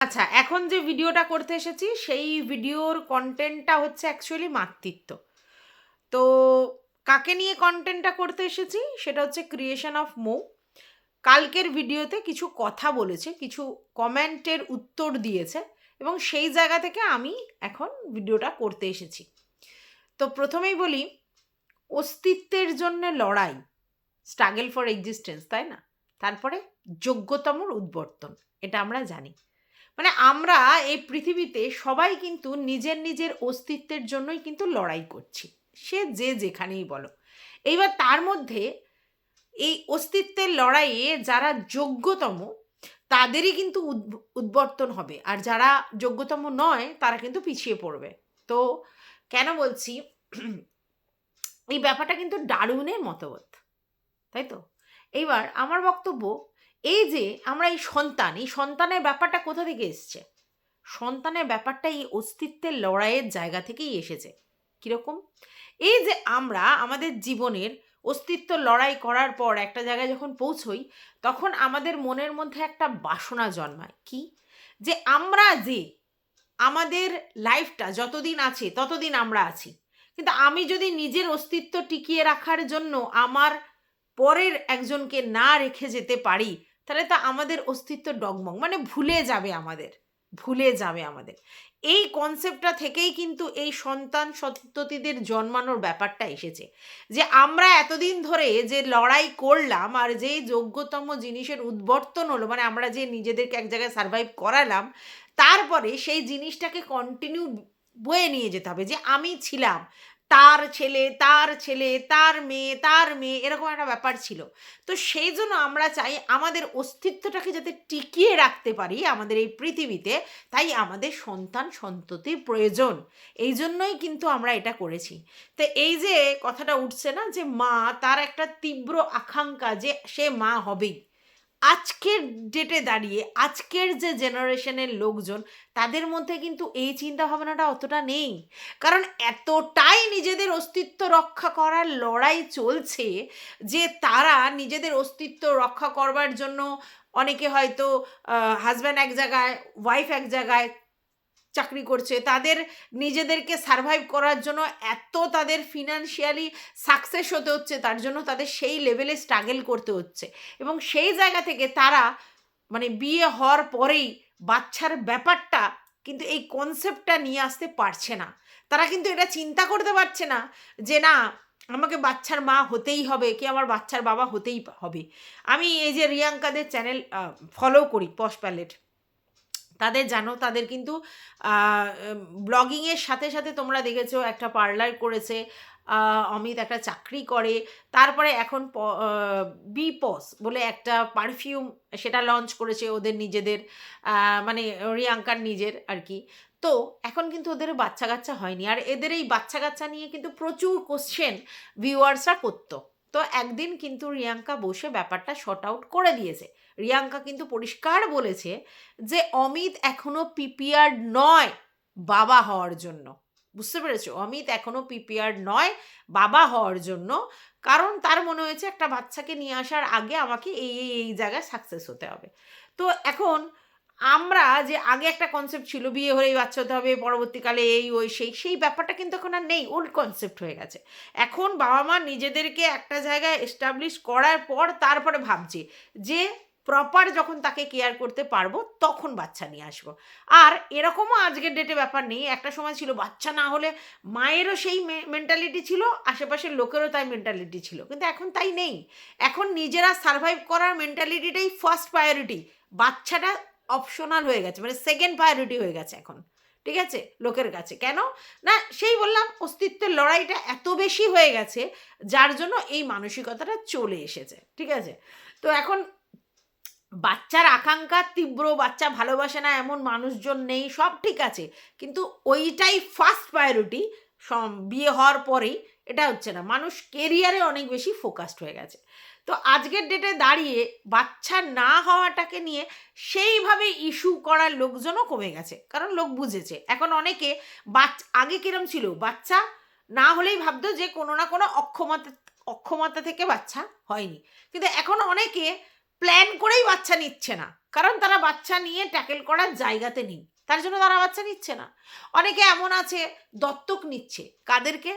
আচ্ছা এখন যে ভিডিওটা করতে এসেছি, সেই ভিডিওর কন্টেন্টটা হচ্ছে অ্যাকচুয়ালি মাতৃত্ব। তো কাকে নিয়ে কন্টেন্টটা করতে এসেছি, সেটা হচ্ছে ক্রিয়েশন অফ মৌ। কালকের ভিডিওতে কিছু কথা বলেছে, কিছু কমেন্টের উত্তর দিয়েছে, এবং সেই জায়গা থেকে আমি এখন ভিডিওটা করতে এসেছি। তো প্রথমেই বলি, অস্তিত্বের জন্য লড়াই স্ট্রাগল ফর এক্সিস্টেন্স তাই না? তারপরে যোগ্যতমর উদ্বর্তন, এটা আমরা জানি। মানে আমরা এই পৃথিবীতে সবাই কিন্তু নিজের নিজের অস্তিত্বের জন্যই কিন্তু লড়াই করছি। সে যে যেখানেই বলো। এইবার তার মধ্যে এই অস্তিত্বের লড়াইয়ে যারা যোগ্যতম, তাদেরই কিন্তু উদ্ব- উদ্বর্তন হবে। আর যারা যোগ্যতম নয়, তারা কিন্তু পিছিয়ে পড়বে। তো কেন বলছি? এই ব্যাপারটা কিন্তু ডারউইনের মতবাদ। তাই তো? এইবার আমার বক্তব্য এই যে আমরা এই সন্তান, এই সন্তানের ব্যাপারটা কোথা থেকে এসছে? সন্তানের ব্যাপারটা এই অস্তিত্বের লড়াইয়ের জায়গা থেকেই এসেছে। কীরকম? এই যে আমরা আমাদের জীবনের অস্তিত্ব লড়াই করার পর একটা জায়গায় যখন পৌঁছই, তখন আমাদের মনের মধ্যে একটা বাসনা জন্মায়। কি? যে আমরা যে আমাদের লাইফটা যতদিন আছে, ততদিন আমরা আছি। কিন্তু আমি যদি নিজের অস্তিত্ব টিকিয়ে রাখার জন্য আমার পরের একজনকে না রেখে যেতে পারি তাহলে তো আমাদের অস্তিত্ব ডগমগ মানে ভুলে যাবে আমাদের, ভুলে যাবে আমাদের। এই কনসেপ্টটা থেকেই কিন্তু এই সন্তান সন্ততিদের জন্মানোর ব্যাপারটা এসেছে। যে আমরা এতদিন ধরে যে লড়াই করলাম আর যে যোগ্যতম জিনিসের উদ্বর্তন হলো মানে আমরা যে নিজেদেরকে এক জায়গায় সার্ভাইভ করালাম, তারপরে সেই জিনিসটাকে কন্টিনিউ বয়ে নিয়ে যেতে হবে যে আমি ছিলাম তার ছেলে তার ছেলে, তার মেয়ে তার মেয়ে, এরকম একটা ব্যাপার ছিল। তো সেই জন্য আমরা চাই আমাদের অস্তিত্বটাকে যাতে টিকিয়ে রাখতে পারি আমাদের এই পৃথিবীতে। তাই আমাদের সন্তান সন্ততি প্রয়োজন। এই জন্যই কিন্তু আমরা এটা করেছি। তো এই যে কথাটা উঠছে না যে মা তার একটা তীব্র আকাঙ্ক্ষা যে সে মা হবেই। আজকের ডেটে দাঁড়িয়ে, আজকের যে জেনারেশনের লোকজন, তাদের মধ্যে কিন্তু এই চিন্তা ভাবনাটা অতটা নেই। কারণ এতটাই নিজেদের অস্তিত্ব রক্ষা করার লড়াই চলছে যে তারা নিজেদের অস্তিত্ব রক্ষা করবার জন্য অনেকে হয়তো হাজব্যান্ড এক জায়গায় ওয়াইফ এক জায়গায় চাকরি করছে। তাদের নিজেদেরকে সারভাইভ করার জন্য এত তাদের ফিনান্সিয়ালি সাকসেস হতে হচ্ছে, তার জন্য তাদের সেই লেভেলে স্ট্রাগল করতে হচ্ছে। এবং সেই জায়গা থেকে তারা মানে বিয়ে হওয়ার পরেই বাচ্চার ব্যাপারটা কিন্তু এই কনসেপ্টটা নিয়ে আসতে পারছে না। তারা কিন্তু এটা চিন্তা করতে পারছে না যে না, আমাকে বাচ্চার মা হতেই হবে কি আমার বাচ্চার বাবা হতেই হবে। আমি এই যে রিয়াঙ্কাদের চ্যানেল ফলো করি পশ প্যালেট তাদের জানো, তাদের কিন্তু ব্লগিংয়ের সাথে সাথে তোমরা দেখেছ একটা পার্লার করেছে অমিত একটা চাকরি করে, তারপরে এখন বি পস বলে একটা পারফিউম সেটা লঞ্চ করেছে ওদের নিজেদের মানে রিয়াঙ্কার নিজের আর কি। তো এখন কিন্তু ওদের বাচ্চা কাচ্চা হয়নি। আর এদের এই বাচ্চা কাচ্চা নিয়ে কিন্তু প্রচুর কোশ্চেন ভিউয়ার্সরা করতো। তো একদিন কিন্তু রিয়াঙ্কা বসে ব্যাপারটা শর্ট আউট করে দিয়েছে। রিয়াঙ্কা কিন্তু পরিষ্কার বলেছে যে অমিত এখনও পিপিআর নয় বাবা হওয়ার জন্য। বুঝতে পেরেছ? অমিত এখনও পিপিআর নয় বাবা হওয়ার জন্য। কারণ তার মনে হয়েছে একটা বাচ্চাকে নিয়ে আসার আগে আমাকে এই এই এই জায়গায় সাকসেস হতে হবে। তো এখন আমরা যে আগে একটা কনসেপ্ট ছিল, বিয়ে হলেই বাচ্চা হতে হবে, পরবর্তীকালে এই, ওই, সেই সেই ব্যাপারটা কিন্তু এখন আর নেই ওল্ড কনসেপ্ট হয়ে গেছে। এখন বাবা মা নিজেদেরকে একটা জায়গায় এস্টাবলিশ করার পর তারপরে ভাবছে যে প্রপার যখন তাকে কেয়ার করতে পারব, তখন বাচ্চা নিয়ে আসব। আর এরকমও আজকের ডেটে ব্যাপার নেই। একটা সময় ছিল বাচ্চা না হলে মায়েরও সেই মেন্টালিটি ছিল, আশেপাশের লোকেরও তাই মেন্টালিটি ছিল। কিন্তু এখন তাই নেই। এখন নিজেরা সার্ভাইভ করার মেন্টালিটিটাই ফার্স্ট প্রায়োরিটি বাচ্চাটা অপশনাল হয়ে গেছে মানে সেকেন্ড প্রায়োরিটি হয়ে গেছে এখন। ঠিক আছে? লোকের কাছে। কেন? না, সেই বললাম, অস্তিত্বের লড়াইটা এত বেশি হয়ে গেছে, যার জন্য এই মানসিকতাটা চলে এসেছে। ঠিক আছে? তো এখন বাচ্চার আকাঙ্ক্ষা, তীব্র বাচ্চা ভালোবাসে না এমন মানুষজন নেই, সব ঠিক আছে। কিন্তু ওইটাই ফার্স্ট প্রায়োরিটি বিয়ে হওয়ার পরেই, এটা হচ্ছে না, মানুষ কেরিয়ারে অনেক বেশি ফোকাসড হয়ে গেছে। তো আজকের ডেটে দাঁড়িয়ে বাচ্চা না হওয়াটাকে নিয়ে সেইভাবে ইস্যু করার লোকজনও কমে গেছে, কারণ লোক বুঝেছে। এখন অনেকে বাচ্চা আগে কিরম ছিল, বাচ্চা না হলেই ভাবতো যে কোনো না কোনো অক্ষমতা অক্ষমতা থেকে বাচ্চা হয়নি। কিন্তু এখন অনেকে প্ল্যান করেই বাচ্চা নিচ্ছে না। কারণ তারা বাচ্চা নিয়ে ট্যাকেল করার জায়গাতে নেই। তার জন্য তারা বাচ্চা নিচ্ছে না। অনেকে এমন আছে, দত্তক নিচ্ছে কাদেরকে?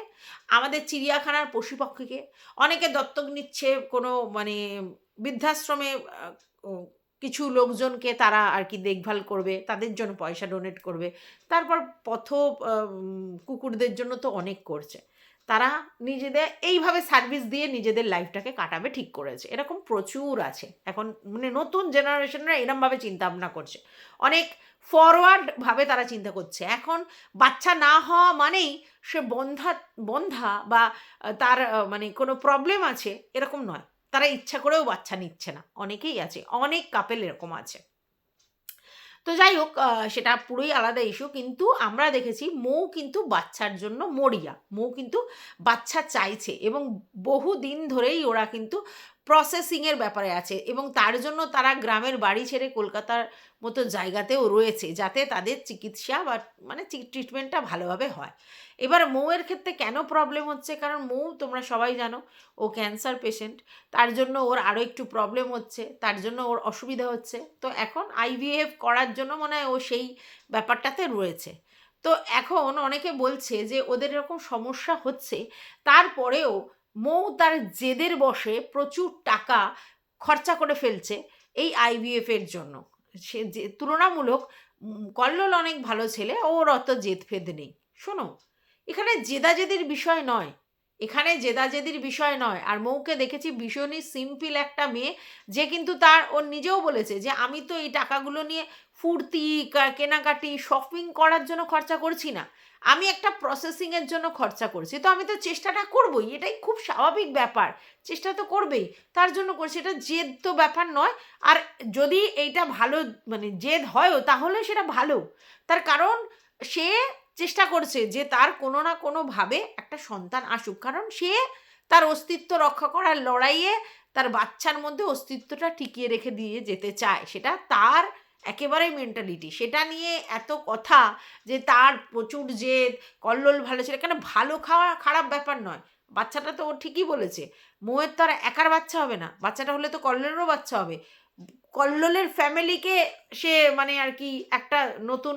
আমাদের চিড়িয়াখানার পশুপক্ষীকে। অনেকে দত্তক নিচ্ছে কোনো মানে বৃদ্ধাশ্রমে কিছু লোকজনকে তারা আর কি দেখভাল করবে, তাদের জন্য পয়সা ডোনেট করবে। তারপর পথ কুকুরদের জন্য তো অনেক করছে। তারা নিজেদের, এইভাবে সার্ভিস দিয়ে নিজেদের লাইফটাকে কাটাবে, ঠিক করেছে। এরকম প্রচুর আছে। এখন মানে নতুন জেনারেশনরা এরমভাবে চিন্তা ভাবনা করছে। অনেক ফরওয়ার্ড ভাবে তারা চিন্তা করছে। এখন বাচ্চা না হওয়া মানেই সে বন্ধা বন্ধা বা তার মানে কোনো প্রবলেম আছে, এরকম নয়। তারা ইচ্ছা করেও বাচ্চা নিচ্ছে না। অনেকেই আছে। অনেক কাপেল এরকম আছে। তো যাই হোক সেটা পুরোই আলাদা ইস্যু কিন্তু আমরা দেখেছি মৌ কিন্তু বাচ্চার জন্য মরিয়া। মৌ কিন্তু বাচ্চা চাইছে এবং বহু দিন ধরেই ওরা কিন্তু প্রসেসিংয়ের ব্যাপারে আছে এবং তার জন্য তারা গ্রামের বাড়ি ছেড়ে কলকাতার মতো জায়গাতেও রয়েছে যাতে তাদের চিকিৎসা বা মানে ট্রিটমেন্টটা ভালোভাবে হয়। এবার মৌয়ের ক্ষেত্রে কেন প্রবলেম হচ্ছে? কারণ মৌ তোমরা সবাই জানো, ও ক্যান্সার পেশেন্ট তার জন্য ওর আরও একটু প্রবলেম হচ্ছে, তার জন্য ওর অসুবিধা হচ্ছে। তো এখন আইভিএফ করার জন্য মনে হয় ও সেই ব্যাপারটাতে রয়েছে। তো এখন অনেকে বলছে যে ওদের এরকম সমস্যা হচ্ছে, তারপরেও মৌ তার জেদের বসে প্রচুর টাকা খরচা করে ফেলছে এই আইভিএফ এর জন্য। সে যে তুলনামূলক কল্লোল অনেক ভালো ছেলে, ওর অত জেদ ফেদ নেই। শোনো, এখানে জেদাজেদির বিষয় নয়। এখানে জেদাজেদির বিষয় নয়। আর মৌকে দেখেছি ভীষণই সিম্পল একটা মেয়ে, যে কিন্তু তার, ও নিজেও বলেছে যে, আমি তো এই টাকাগুলো নিয়ে ফুর্তি কেনাকাটি শপিং করার জন্য খরচা করছি না। আমি একটা প্রসেসিংয়ের জন্য খরচা করছি। তো আমি তো চেষ্টাটা করবই, এটাই খুব স্বাভাবিক ব্যাপার। চেষ্টা তো করবেই, তার জন্য করছি এটা জেদ তো ব্যাপার নয়। আর যদি এইটা ভালো মানে জেদ হয়ও, তাহলে সেটা ভালো। তার কারণ, সে চেষ্টা করছে যে তার কোনো না কোনোভাবে একটা সন্তান আসুক। কারণ সে তার অস্তিত্ব রক্ষা করার লড়াইয়ে তার বাচ্চার মধ্যে অস্তিত্বটা টিকিয়ে রেখে দিয়ে যেতে চায়। সেটা তার একেবারে মেন্টালিটি সেটা নিয়ে এত কথা যে তার প্রচুর জেদ, কল্লোল ভালো ছিল, কেন ভালো খাওয়া খারাপ ব্যাপার নয়। বাচ্চাটা তো ও ঠিকই বলেছে, মোয়ের তো আর একার বাচ্চা হবে না, বাচ্চাটা হলে তো কল্লোলেরও বাচ্চা হবে। কল্লোলের ফ্যামিলিকে সে মানে আর কি একটা নতুন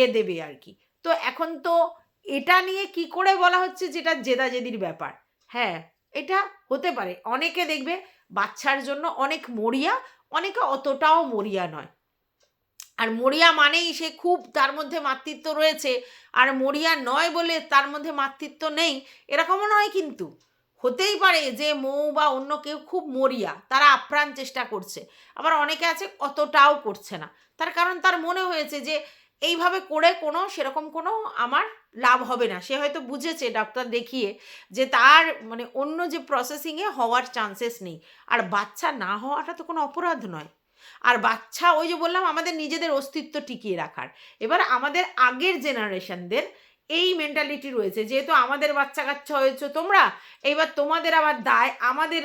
এ দেবে আর কি। তো এখন তো এটা নিয়ে কি করে বলা হচ্ছে যেটা জেদাজেদির ব্যাপার? হ্যাঁ এটা হতে পারে। অনেকে দেখবে বাচ্চার জন্য অনেক মরিয়া, অনেকে অতটাও মরিয়া নয়। আর মরিয়া মানেই সে খুব তার মধ্যে মাতৃত্ব রয়েছে। আর মরিয়া নয় বলে তার মধ্যে মাতৃত্ব নেই, এরকমও নয় কিন্তু। হতেই পারে যে মৌ বা অন্য কেউ খুব মরিয়া, তারা আপ্রাণ চেষ্টা করছে। আবার অনেকে আছে অতটাও করছে না। তার কারণ তার মনে হয়েছে যে এইভাবে করে কোনো সেরকম কোনো আমার লাভ হবে না। সে হয়তো বুঝেছে ডাক্তার দেখিয়ে যে তার মানে অন্য যে প্রসেসিংয়ে হওয়ার চান্সেস নেই। আর বাচ্চা না হওয়াটা তো কোনো অপরাধ নয়। আর বাচ্চা, ওই যে বললাম, আমাদের নিজেদের অস্তিত্ব টিকিয়ে রাখার। এবার আমাদের আগের জেনারেশনদের এই মেন্টালিটি রয়েছে, যেহেতু আমাদের বাচ্চা কাচ্চা হয়েছে তোমরা এইবার তোমাদের আবার দায় আমাদের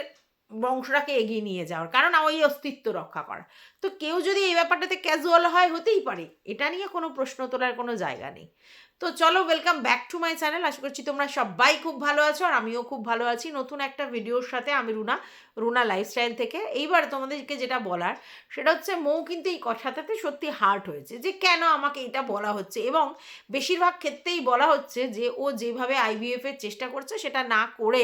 বংশটাকে এগিয়ে নিয়ে যাওয়ার, কারণ ওই অস্তিত্ব রক্ষা করা। তো কেউ যদি এই ব্যাপারটাতে ক্যাজুয়াল হয়, হতেই পারে। এটা নিয়ে কোনো প্রশ্ন তোলার কোনো জায়গা নেই। তো চলো welcome back to my channel আশা করছি তোমরা সবাই খুব ভালো আছো আর আমিও খুব ভালো আছি। নতুন একটা ভিডিওর সাথে আমি রুনা রুনা লাইফস্টাইল থেকে। এইবার তোমাদেরকে যেটা বলার, সেটা হচ্ছে মৌ কিন্তু এই কথাটাতে সত্যি হার্ট হয়েছে যে কেন আমাকে এটা বলা হচ্ছে এবং বেশিরভাগ ক্ষেত্রেই বলা হচ্ছে যে ও যেভাবে আইভিএফ এর চেষ্টা করছে সেটা না করে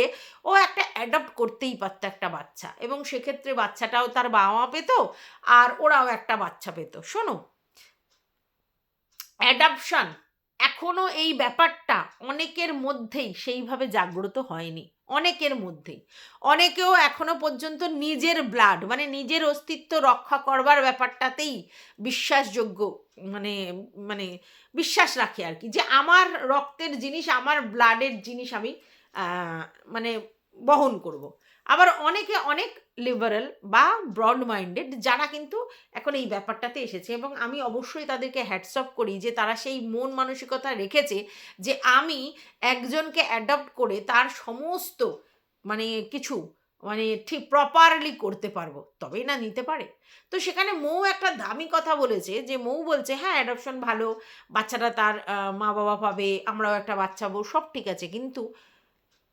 ও একটা অ্যাডপ্ট করতেই পারতো একটা বাচ্চা এবং সেক্ষেত্রে বাচ্চাটাও তার বাবা মা পেতো আর ওরাও একটা বাচ্চা পেতো। শোনো অ্যাডাপশন এখনও এই ব্যাপারটা অনেকের মধ্যেই সেইভাবে জাগ্রত হয়নি, অনেকের মধ্যেই অনেকেও এখনও পর্যন্ত নিজের ব্লাড মানে নিজের অস্তিত্ব রক্ষা করবার ব্যাপারটাতেই বিশ্বাসযোগ্য মানে মানে বিশ্বাস রাখে আর কি যে আমার রক্তের জিনিস, আমার ব্লাডের জিনিস আমি মানে বহন করব। আবার অনেকে অনেক লিবারেল বা ব্রড মাইন্ডেড যারা কিন্তু এখন এই ব্যাপারটাতে এসেছে এবং আমি অবশ্যই তাদেরকে হ্যাটসঅপ করি যে তারা সেই মন মানসিকতা রেখেছে যে আমি একজনকে অ্যাডপ্ট করে তার সমস্ত মানে কিছু মানে ঠিক প্রপারলি করতে পারব, তবেই না নিতে পারে। তো সেখানে মৌ একটা দামি কথা বলেছে যে মৌ বলছে হ্যাঁ অ্যাডপশন ভালো, বাচ্চাটা তার মা বাবা পাবে, আমরাও একটা বাচ্চা বউ সব ঠিক আছে। কিন্তু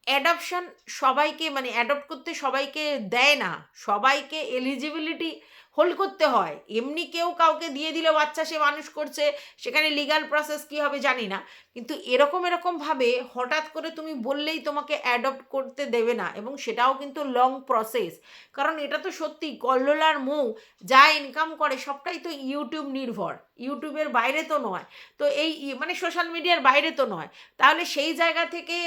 অ্যাডপশন সবাইকে মানে অ্যাডপ্ট করতে সবাইকে দেয় না। সবাইকে এলিজিবিলিটি হোল্ড করতে হয়। এমনি কেউ কাউকে দিয়ে দিলে বাচ্চা সে মানুষ করছে, সেখানে লিগাল প্রসেস কী হবে জানি না। কিন্তু এরকম এরকমভাবে হঠাৎ করে তুমি বললেই তোমাকে অ্যাডপ্ট করতে দেবে না এবং সেটাও কিন্তু লং প্রসেস কারণ এটা তো সত্যি কল্লোলার মৌ যা ইনকাম করে সবটাই তো ইউটিউব নির্ভর। ইউটিউবের বাইরে তো নয়। তো এই মানে সোশ্যাল মিডিয়ার বাইরে তো নয়। তাহলে সেই জায়গা থেকে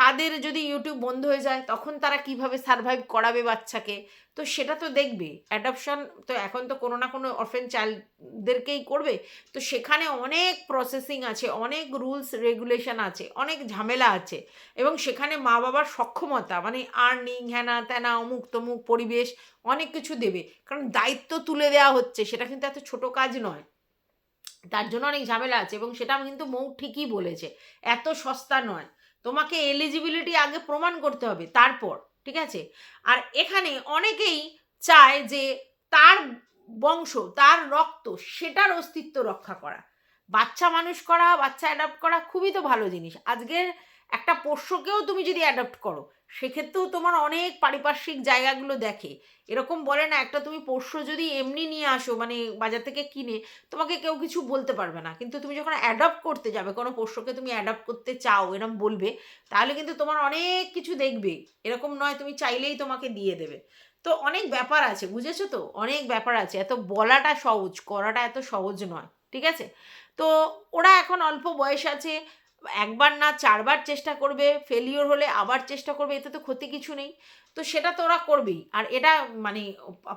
তাদের যদি ইউটিউব বন্ধ হয়ে যায়, তখন তারা কীভাবে সারভাইভ করাবে বাচ্চাকে? তো সেটা তো দেখবে। অ্যাডপশন তো এখন তো কোনো না কোনো অরফেন চাইল্ডদেরকেই করবে। তো সেখানে অনেক প্রসেসিং আছে, অনেক রুলস রেগুলেশন আছে, অনেক ঝামেলা আছে। এবং সেখানে মা বাবার সক্ষমতা মানে আর্নিং হ্যানা ত্যানা অমুক তমুক পরিবেশ, অনেক কিছু দেবে। কারণ দায়িত্ব তুলে দেওয়া হচ্ছে, সেটা কিন্তু এত ছোট কাজ নয়। তার জন্য অনেক ঝামেলা আছে এবং সেটা কিন্তু মৌ ঠিকই বলেছে। এত সস্তা নয়। তোমাকে এলিজিবিলিটি আগে প্রমাণ করতে হবে, তারপর, ঠিক আছে? আর এখানে অনেকেই চায় যে তার বংশ, তার রক্ত, সেটার অস্তিত্ব রক্ষা করা। বাচ্চা মানুষ করা, বাচ্চা অ্যাডাপ্ট করা খুবই তো ভালো জিনিস। আজকের একটা পোষ্যকেও তুমি যদি অ্যাডাপ্ট করো সেক্ষেত্রেও তোমার অনেক পারিপার্শ্বিক জায়গাগুলো দেখে। এরকম বলে না, একটা তুমি পোষ্য যদি এমনি নিয়ে আসো মানে বাজার থেকে কিনে, তোমাকে কেউ কিছু বলতে পারবে না। কিন্তু তুমি যখন অ্যাডাপ্ট করতে যাবে, কোনো পোষ্যকে তুমি অ্যাডাপ্ট করতে চাও এরকম বলবে, তাহলে কিন্তু তোমার অনেক কিছু দেখবে। এরকম নয়, তুমি চাইলেই তোমাকে দিয়ে দেবে। তো অনেক ব্যাপার আছে, বুঝেছ তো? অনেক ব্যাপার আছে। এত বলাটা সহজ, করাটা এত সহজ নয়, ঠিক আছে? তো ওরা এখন অল্প বয়স আছে একবার না চারবার চেষ্টা করবে ফেলিওর হলে আবার চেষ্টা করবে, এতে তো ক্ষতি কিছু নেই। তো সেটা তো ওরা করবেই। আর এটা মানে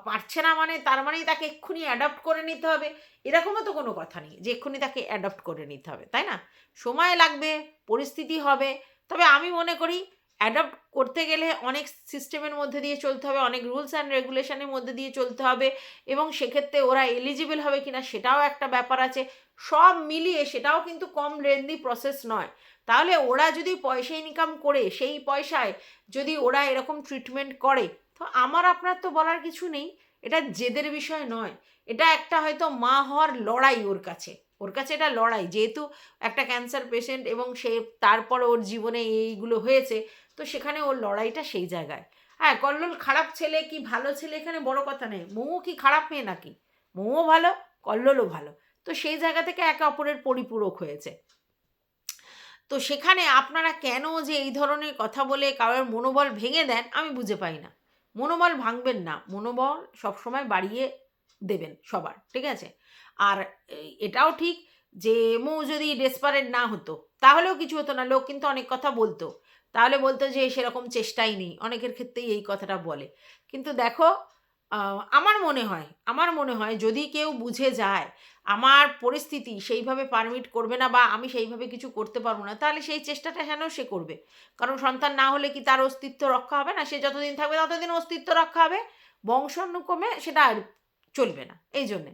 পারছে না মানে তার মানেই তাকে এক্ষুনি অ্যাডাপ্ট করে নিতে হবে। এরকমও তো কোনো কথা নেই যে এক্ষুনি তাকে অ্যাডাপ্ট করে নিতে হবে, তাই না? সময় লাগবে, পরিস্থিতি হবে। তবে আমি মনে করি অ্যাডাপ্ট করতে গেলে অনেক সিস্টেমের মধ্যে দিয়ে চলতে হবে, অনেক রুলস অ্যান্ড রেগুলেশনের মধ্যে দিয়ে চলতে হবে এবং সেক্ষেত্রে ওরা এলিজিবল হবে কিনা সেটাও একটা ব্যাপার আছে। সব মিলিয়ে সেটাও কিন্তু কম লেন্দি প্রসেস নয়। তাহলে ওরা যদি পয়সা ইনকাম করে, সেই পয়সায় যদি ওরা এরকম ট্রিটমেন্ট করে, তো আমার আপনার তো বলার কিছু নেই। এটা জেদের বিষয় নয়। এটা একটা হয়তো মা হওয়ার লড়াই ওর কাছে। ওর কাছে এটা লড়াই। যেহেতু একটা ক্যান্সার পেশেন্ট এবং সে তারপর ওর জীবনে এইগুলো হয়েছে তো সেখানে ওর লড়াইটা সেই জায়গায়। হ্যাঁ কল্লোল খারাপ ছেলে কি ভালো ছেলে? এখানে বড় কথা নেই। মৌ কি খারাপ মেয়ে নাকি? মৌও ভালো, কল্লোলও ভালো। তো সেই জায়গা থেকে একে অপরের পরিপূরক হয়েছে। তো সেখানে আপনারা কেন যে এই ধরনের কথা বলে কারোর মনোবল ভেঙে দেন, আমি বুঝে পাই না। মনোবল ভাঙবেন না। মনোবল সবসময় বাড়িয়ে দেবেন সবার, ঠিক আছে? আর এটাও ঠিক যে মৌ যদি ডেসপারেট না হতো, তাহলেও কিছু হতো না। লোক কিন্তু অনেক কথা বলতো। তাহলে বলতো যে, সেরকম চেষ্টাই নেই। অনেকের ক্ষেত্রেই এই কথাটা বলে। কিন্তু দেখো আমার মনে হয়, আমার মনে হয় যদি কেউ বুঝে যায়, আমার পরিস্থিতি সেইভাবে পারমিট করবে না বা আমি সেইভাবে কিছু করতে পারব না, তাহলে সেই চেষ্টাটা কেন সে করবে। কারণ সন্তান না হলে কি তার অস্তিত্ব রক্ষা হবে না? সে যতদিন থাকবে ততদিন অস্তিত্ব রক্ষা হবে। বংশানুক্রমে সেটা আর চলবে না। এই জন্যে।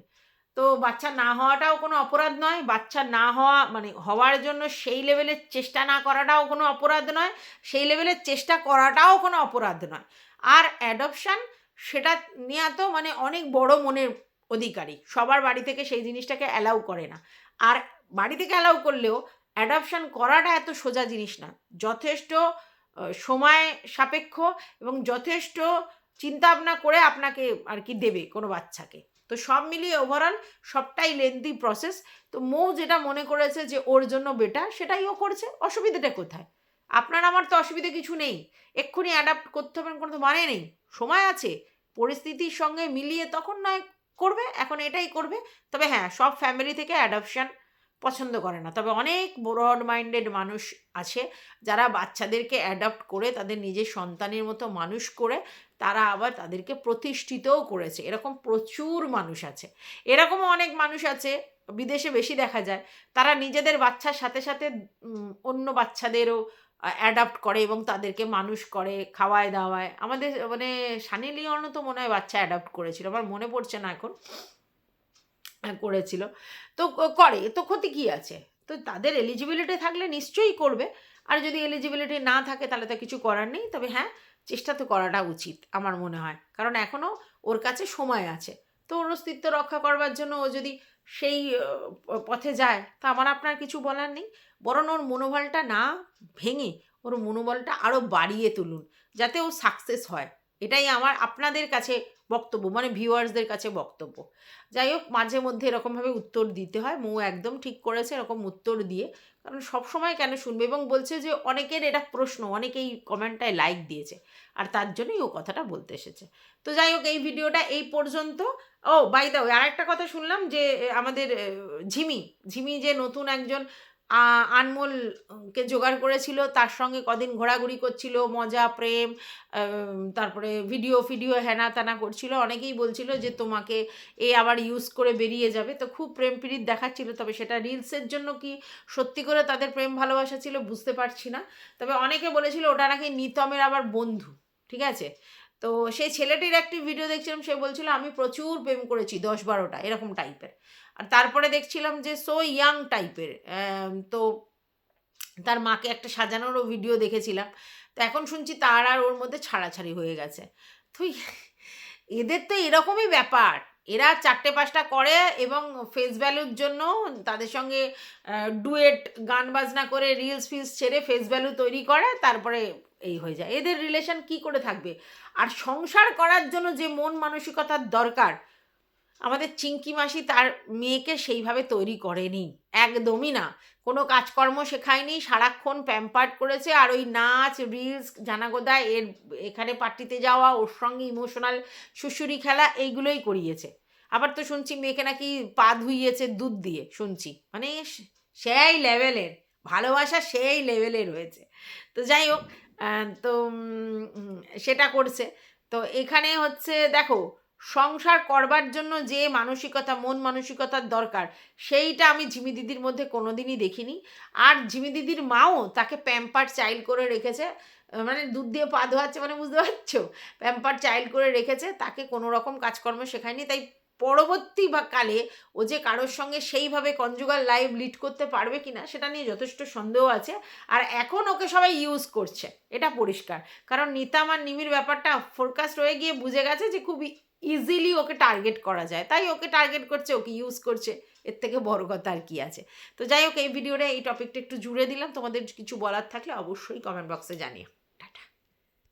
তো বাচ্চা না হওয়াটাও কোনো অপরাধ নয়। বাচ্চা না হওয়া মানে হওয়ার জন্য সেই লেভেলের চেষ্টা না করাটাও কোনো অপরাধ নয়। সেই লেভেলের চেষ্টা করাটাও কোনো অপরাধ নয়। আর অ্যাডপশান সেটা নেওয়া তো মানে অনেক বড় মনের অধিকারী। সবার বাড়ি থেকে সেই জিনিসটাকে অ্যালাউ করে না। আর বাড়ি থেকে অ্যালাউ করলেও অ্যাডপশান করাটা এত সোজা জিনিস না। যথেষ্ট সময় সাপেক্ষ এবং যথেষ্ট চিন্তা ভাবনা করে আপনাকে আর কি দেবে কোনো বাচ্চাকে। তো সব মিলিয়ে ওভারঅল সবটাই লেন্দি প্রসেস তো মৌ যেটা মনে করেছে যে ওর জন্য বেটার সেটাই ও করছে। অসুবিধাটা কোথায়? আপনার আমার তো অসুবিধে কিছু নেই। এক্ষুনি অ্যাডাপ্ট করতে হবে, কোনো তো মানে নেই। সময় আছে। পরিস্থিতির সঙ্গে মিলিয়ে তখন নয়, করবে। এখন এটাই করবে। তবে হ্যাঁ সব ফ্যামিলি থেকে অ্যাডপশান পছন্দ করে না। তবে অনেক ব্রড মাইন্ডেড মানুষ আছে যারা বাচ্চাদেরকে অ্যাডাপ্ট করে তাদের নিজের সন্তানের মতো মানুষ করে তারা আবার তাদেরকে প্রতিষ্ঠিতও করেছে। এরকম প্রচুর মানুষ আছে। এরকমও অনেক মানুষ আছে, বিদেশে বেশি দেখা যায়, তারা নিজেদের বাচ্চার সাথে সাথে অন্য বাচ্চাদেরও অ্যাডাপ্ট করে এবং তাদেরকে মানুষ করে খাওয়ায় দাওয়ায়। আমাদের মানে সানি লিওনও তো মনে হয় বাচ্চা অ্যাডাপ্ট করেছিল। আমার মনে পড়ছে না এখন। করেছিল। তো করে, তো ক্ষতি কী আছে? তো তাদের এলিজিবিলিটি থাকলে নিশ্চয়ই করবে। আর যদি এলিজিবিলিটি না থাকে তাহলে তো কিছু করার নেই। তবে হ্যাঁ চেষ্টা তো করাটা উচিত আমার মনে হয়। কারণ এখনও ওর কাছে সময় আছে। তো ওর অস্তিত্ব রক্ষা করবার জন্য ও যদি সেই পথে যায়, তা আমার আপনার কিছু বলার নেই। বরং ওর মনোবলটা না ভেঙে ওর মনোবলটা আরও বাড়িয়ে তুলুন, যাতে ও সাকসেস হয়। এটাই আমার, আপনাদের কাছে বক্তব্য মানে ভিউয়ার্সদের কাছে বক্তব্য। যাই হোক, মাঝে মধ্যে এরকমভাবে উত্তর দিতে হয়। মৌ একদম ঠিক করেছে, এরকম উত্তর দিয়ে। কারণ সবসময় কেন শুনবে? এবং বলছে যে, অনেকের এটা প্রশ্ন, অনেকেই কমেন্টটায় লাইক দিয়েছে। আর তার জন্যই ও কথাটা বলতে এসেছে। তো যাই হোক, এই ভিডিওটা এই পর্যন্ত। ও বাই দা আর একটা কথা শুনলাম যে আমাদের ঝিমি ঝিমি যে নতুন একজন আনমোলকে জোগাড় করেছিল, তার সঙ্গে কদিন ঘোরাঘুরি করছিল, মজা, প্রেম তারপরে ভিডিও ফিডিও হেনা তেনা করছিল। অনেকেই বলছিল যে, তোমাকে এ আবার ইউজ করে বেরিয়ে যাবে। তো খুব প্রেম প্রীত দেখাচ্ছিল, তবে সেটা রিলসের জন্য কি সত্যি করে তাদের প্রেম ভালোবাসা ছিল বুঝতে পারছি না। তবে অনেকে বলেছিল, ওটা নাকি নিতমের আবার বন্ধু। ঠিক আছে? তো সেই ছেলেটির একটি ভিডিও দেখছিলাম, সে বলছিল, আমি প্রচুর প্রেম করেছি, দশ বারোটা। এরকম টাইপের আর তারপরে দেখছিলাম যে সো ইয়াং টাইপের তো তার মাকে একটা সাজানোরও ভিডিও দেখেছিলাম। তো এখন শুনছি তার আর ওর মধ্যে ছাড়াছাড়ি হয়ে গেছে। তো এদের তো এরকমই ব্যাপার। এরা চারটে পাঁচটা করে এবং ফেস ভ্যালুর জন্য তাদের সঙ্গে ডুয়েট গান বাজনা করে রিলস ফিলস ছেড়ে ফেস ভ্যালু তৈরি করে, তারপরে এই হয়ে যায়। এদের রিলেশন কি করে থাকবে? আর সংসার করার জন্য যে মন মানসিকতার দরকার আমাদের চিঙ্কি মাসি তার মেয়েকে সেইভাবে তৈরি করেনি, একদমই না। কোনো কাজকর্ম শেখায়নি, সারাক্ষণ প্যাম্পার্ড করেছে আর ওই নাচ, রিলস, জানাগোদা, এর এখানে পার্টিতে যাওয়া, ওর সঙ্গে ইমোশনাল শুশুরি খেলা, এইগুলোই করিয়েছে। আবার তো শুনছি মেয়েকে নাকি পা ধুইয়েছে দুধ দিয়ে, শুনছি। মানে সেই লেভেলের, ভালোবাসা সেই লেভেলে রয়েছে তো যাই হোক তো সেটা করছে। তো এখানে হচ্ছে, দেখো সংসার করবার জন্য যে মানসিকতা, মন মানসিকতার দরকার, সেইটা আমি ঝিমি দিদির মধ্যে কোনোদিনই দেখিনি। আর ঝিমি দিদির মাও তাকে প্যাম্পার চাইল্ড করে রেখেছে মানে দুধ দিয়ে পা ধোয়াচ্ছে মানে বুঝতে পারছ? প্যাম্পার চাইল্ড করে রেখেছে, তাকে কোনো রকম কাজকর্ম শেখায়নি। তাই পরবর্তী বা কালে ও যে কারোর সঙ্গে সেইভাবে কনজুগাল লাইভ লিড করতে পারবে কিনা, সেটা নিয়ে যথেষ্ট সন্দেহ আছে। আর এখন ওকে সবাই ইউজ করছে, এটা পরিষ্কার। কারণ নিতাম আর নিমির ব্যাপারটা ফোরকাস্ট হয়ে গিয়ে বুঝে গেছে যে খুব ইজিলি ওকে টার্গেট করা যায়। তাই ওকে টার্গেট করছে, ওকে ইউজ করছে, এর থেকে বড় কথা আর কি আছে। তো যাই হোক, এই ভিডিওটা এই টপিকটা একটু জুড়ে দিলাম। তোমাদের কিছু বলার থাকলে অবশ্যই কমেন্ট বক্সে জানিও।